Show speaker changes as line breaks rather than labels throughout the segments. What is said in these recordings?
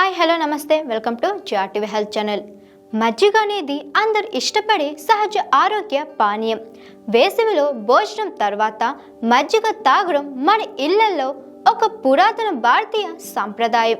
Hi hello నమస్తే. Welcome to జాటివి health channel. మజ్జిగ అనేది అందరు ఇష్టపడే సహజ ఆరోగ్య పానీయం. వేసవిలో భోజనం తర్వాత మజ్జిగ తాగడం మన ఇళ్ళలో ఒక పురాతన భారతీయ సంప్రదాయం.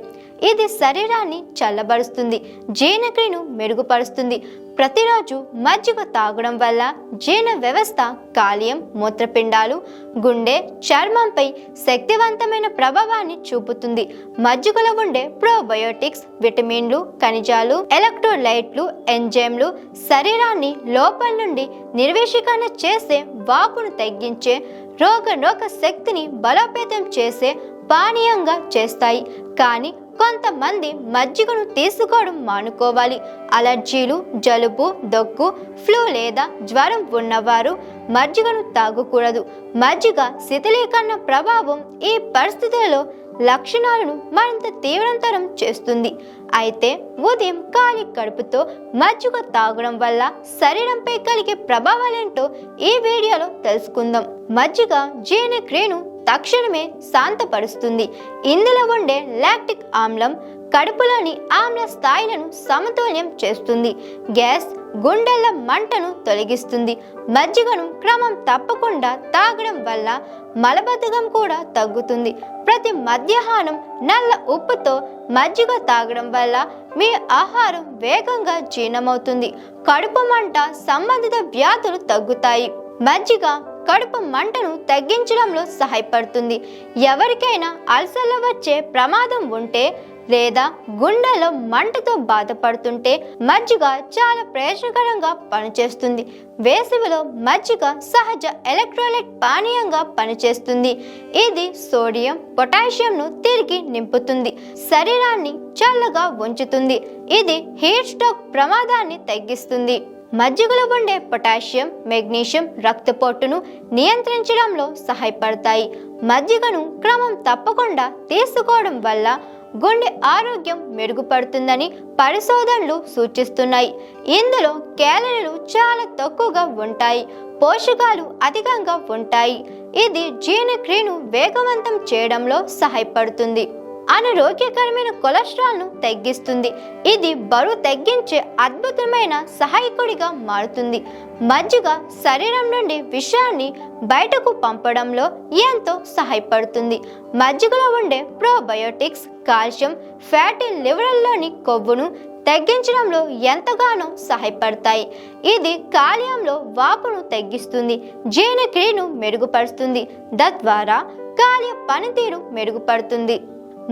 ఇది శరీరాన్ని చల్లబరుస్తుంది జీర్ణక్రియను మెరుగుపరుస్తుంది. ప్రతిరోజు మజ్జిగ తాగడం వల్ల జీర్ణ వ్యవస్థ కాలియం మూత్రపిండాలు గుండె చర్మంపై శక్తివంతమైన ప్రభావాన్ని చూపుతుంది. మజ్జిగలో ఉండే ప్రోబయోటిక్స్ విటమిన్లు ఖనిజాలు ఎలక్ట్రోలైట్లు ఎంజైమ్లు శరీరాన్ని లోపల నుండి నిర్వేశీకరణ చేసే వాపును తగ్గించే రోగ రోగ శక్తిని బలోపేతం చేసే పానీయంగా చేస్తాయి. కానీ కొంతమంది మజ్జిగను తీసుకోవడం మానుకోవాలి. అలర్జీలు జలుబు దగ్గు ఫ్లూ లేదా జ్వరం ఉన్నవారు మజ్జిగను తాగకూడదు. మజ్జిగ శిథిలీకరణ ప్రభావం ఈ పరిస్థితులలో లక్షణాలను మరింత తీవ్రంతరం చేస్తుంది. అయితే ఉదయం ఖాళీ కడుపుతో మజ్జిగ తాగడం వల్ల శరీరంపై కలిగే ప్రభావాలేంటో ఈ వీడియోలో తెలుసుకుందాం. మజ్జిగ జీర్ణక్రియను తక్షణమే శాంతపరుస్తుంది. ఇందులో ఉండే లాక్టిక్ ఆమ్లం కడుపులోని ఆమ్ల స్థాయిలను సమతుల్యం చేస్తుంది. గ్యాస్ గుండెల మంటను తొలగిస్తుంది. మజ్జిగను క్రమం తప్పకుండా తాగడం వల్ల మలబద్ధకం కూడా తగ్గుతుంది. ప్రతి మధ్యాహ్నం నల్ల ఉప్పుతో మజ్జిగ తాగడం వల్ల మీ ఆహారం వేగంగా జీర్ణమవుతుంది. కడుపు మంట సంబంధిత వ్యాధులు తగ్గుతాయి. మజ్జిగ కడుపు మంటను తగ్గించడంలో సహాయపడుతుంది. ఎవరికైనా అల్సర్లు వచ్చే ప్రమాదం ఉంటే లేదా గుండెలో మంటతో బాధపడుతుంటే మజ్జిగ చాలా ప్రయోజనకరంగా పనిచేస్తుంది. వేసవిలో మజ్జిగ సహజ ఎలక్ట్రోలైట్ పానీయంగా పనిచేస్తుంది. ఇది సోడియం పొటాషియంను తిరిగి నింపుతుంది. శరీరాన్ని చల్లగా ఉంచుతుంది. ఇది హీట్ స్ట్రోక్ ప్రమాదాన్ని తగ్గిస్తుంది. మజ్జిగలో ఉండే పొటాషియం మెగ్నీషియం రక్తపోటును నియంత్రించడంలో సహాయపడతాయి. మజ్జిగను క్రమం తప్పకుండా తీసుకోవడం వల్ల గుండె ఆరోగ్యం మెరుగుపడుతుందని పరిశోధనలు సూచిస్తున్నాయి. ఇందులో క్యాలరీలు చాలా తక్కువగా ఉంటాయి. పోషకాలు అధికంగా ఉంటాయి. ఇది జీర్ణక్రియను వేగవంతం చేయడంలో సహాయపడుతుంది. అనారోగ్యకరమైన కొలెస్ట్రాల్ను తగ్గిస్తుంది. ఇది బరువు తగ్గించే అద్భుతమైన సహాయకుడిగా మారుతుంది. మజ్జిగ శరీరం నుండి విషాన్ని బయటకు పంపడంలో ఎంతో సహాయపడుతుంది. మజ్జిగలో ఉండే ప్రోబయోటిక్స్ కాల్షియం ఫ్యాటీ లివరల్లోని కొవ్వును తగ్గించడంలో ఎంతగానో సహాయపడతాయి. ఇది కాలేయంలో వాపును తగ్గిస్తుంది జీర్ణక్రియను మెరుగుపరుస్తుంది. తద్వారా కాలేయ పనితీరు మెరుగుపడుతుంది.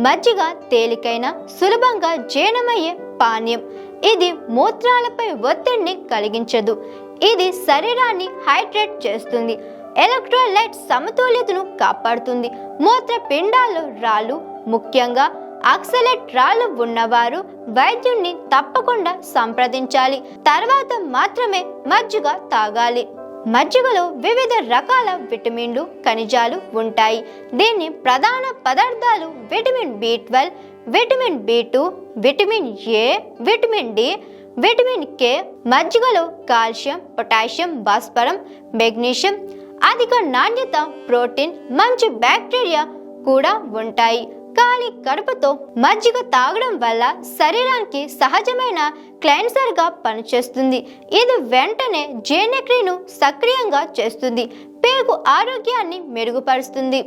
మజ్జిగ తేలికైన సులభంగా జీర్ణమయ్యే పానీయం. ఇది మూత్రాలపై ఒత్తిడిని కలిగించదు. ఇది శరీరాన్ని హైడ్రేట్ చేస్తుంది. ఎలక్ట్రోలైట్ సమతుల్యతను కాపాడుతుంది. మూత్రపిండాలు రాళ్ళు ముఖ్యంగా ఆక్సలేట్ రాళ్ళు ఉన్నవారు వైద్యుణ్ణి తప్పకుండా సంప్రదించాలి. తర్వాత మాత్రమే మజ్జిగ తాగాలి. మజ్జిగలో వివిధ రకాల విటమిన్లు ఖనిజాలు ఉంటాయి. దీని ప్రధాన పదార్థాలు vitamin B twelve vitamin B two vitamin A vitamin D vitamin K మజ్జిగలో కాల్షియం పొటాషియం భాస్వరం మెగ్నీషియం అధిక నాణ్యత ప్రోటీన్ మంచి బ్యాక్టీరియా కూడా ఉంటాయి. ఖాళీ కడుపుతో మజ్జిగ తాగడం వల్ల శరీరానికి సహజమైన క్లెన్సర్గా పనిచేస్తుంది. ఇది వెంటనే జీర్ణక్రియను సక్రియంగా చేస్తుంది. పేగు ఆరోగ్యాన్ని మెరుగుపరుస్తుంది.